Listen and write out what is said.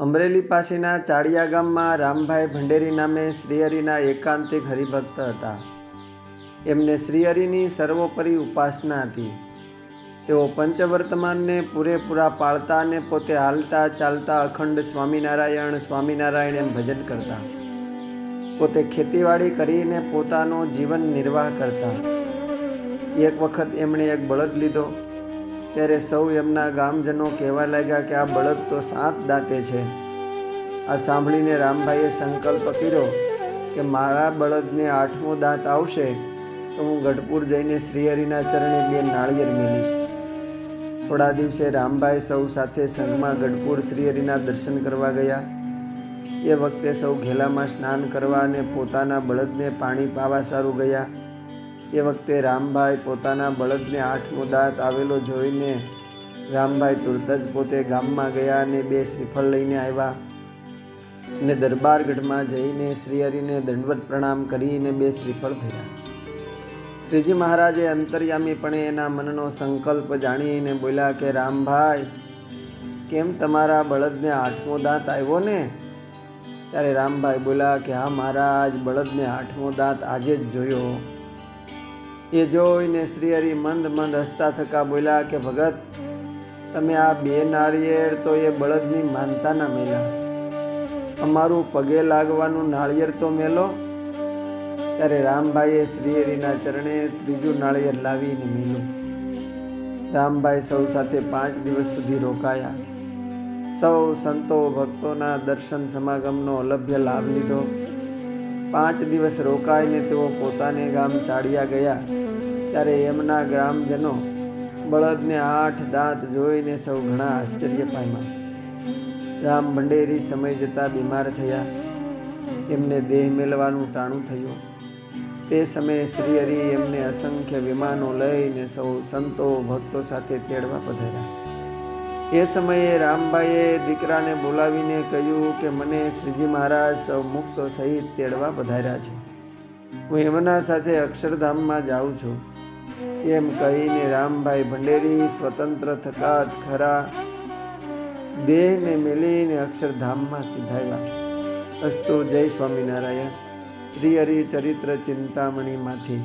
અમરેલી પાસેના ચાળિયા ગામમાં રામભાઈ ભંડેરી નામે શ્રીહરિના એકાંતિક હરિભક્ત હતા. એમને શ્રીહરિની સર્વોપરી ઉપાસના હતી. તેઓ પંચવર્તમાનને પૂરેપૂરા પાળતા અને પોતે હાલતા ચાલતા અખંડ સ્વામિનારાયણ સ્વામિનારાયણ એમ ભજન કરતા. પોતે ખેતીવાડી કરીને પોતાનો જીવન નિર્વાહ કરતા. એક વખત એમણે એક બળદ લીધો. ત્યારે સૌ એમના ગામજનો કહેવા લાગ્યા કે આ બળદ તો સાત દાંતે છે. આ સાંભળીને રામભાઈએ સંકલ્પ કર્યો કે મારા બળદને આઠમો દાંત આવશે તો હું ગઢપુર જઈને શ્રીહરિના ચરણે બે નાળિયેર મેલીશ. થોડા દિવસે રામભાઈ સૌ સાથે સંઘમાં ગઢપુર શ્રીહરિના દર્શન કરવા ગયા. એ વખતે સૌ ઘેલામાં સ્નાન કરવા અને પોતાના બળદને પાણી પાવા સારું ગયા. એ વખતે રામભાઈ પોતાના બળદને આઠમો દાંત આવેલો જોઈને રામભાઈ તુરત જ પોતે ગામમાં ગયા અને બે શ્રીફળ લઈને આવ્યા. અને દરબારગઢમાં જઈને શ્રીહરિને દંડવત પ્રણામ કરીને બે શ્રીફળ થયા. શ્રીજી મહારાજે અંતર્યામીપણે એના મનનો સંકલ્પ જાણીને બોલ્યા કે, રામભાઈ, કેમ તમારા બળદને આઠમો દાંત આવ્યો ને? ત્યારે રામભાઈ બોલ્યા કે, હા મહારાજ, બળદને આઠમો દાંત આજે જ જોયો. એ જોઈને શ્રીહરિ મંદ મંદ હસતા થકા બોલ્યા કે, ભગત, તમે આ બે નાળિયેર તો એ બળદની માનતાના મેલા. અમારું પગે લાગવાનું નાળિયેર તો મેલો. ત્યારે રામભાઈએ શ્રીહરિના ચરણે ત્રીજું નાળિયેર લાવીને મેલું. રામભાઈ સૌ સાથે પાંચ દિવસ સુધી રોકાયા. સૌ સંતો ભક્તોના દર્શન સમાગમનો અલભ્ય લાભ લીધો. પાંચ દિવસ રોકાઈને તેઓ પોતાને ગામ ચાળિયા ગયા. ત્યારે એમના ગ્રામજનો બળદને આઠ દાંત જોઈને સૌ ઘણા આશ્ચર્ય પામ્યા. રામ ભંડેરી સમય જતાં બીમાર થયા. એમને દેહ મેળવાનું ટાણું થયું. તે સમયે શ્રી હરિ એમને અસંખ્ય વિમાનો લઈને સૌ સંતો ભક્તો સાથે તેડવા પધાર્યા. એ સમયે રામભાઈએ દીકરાને બોલાવીને કહ્યું કે મને શ્રીજી મહારાજ સૌ મુક્તો સહિત તેડવા પધાર્યા છે. હું એમના સાથે અક્ષરધામમાં જાઉં છું. એમ કહીને રામભાઈ ભંડેરી સ્વતંત્ર થકા ખરા દેહને મેલીને અક્ષરધામમાં સીધાવ્યા. અસ્તુ જય સ્વામિનારાયણ. શ્રી હરિ ચરિત્ર ચિંતામણીમાંથી.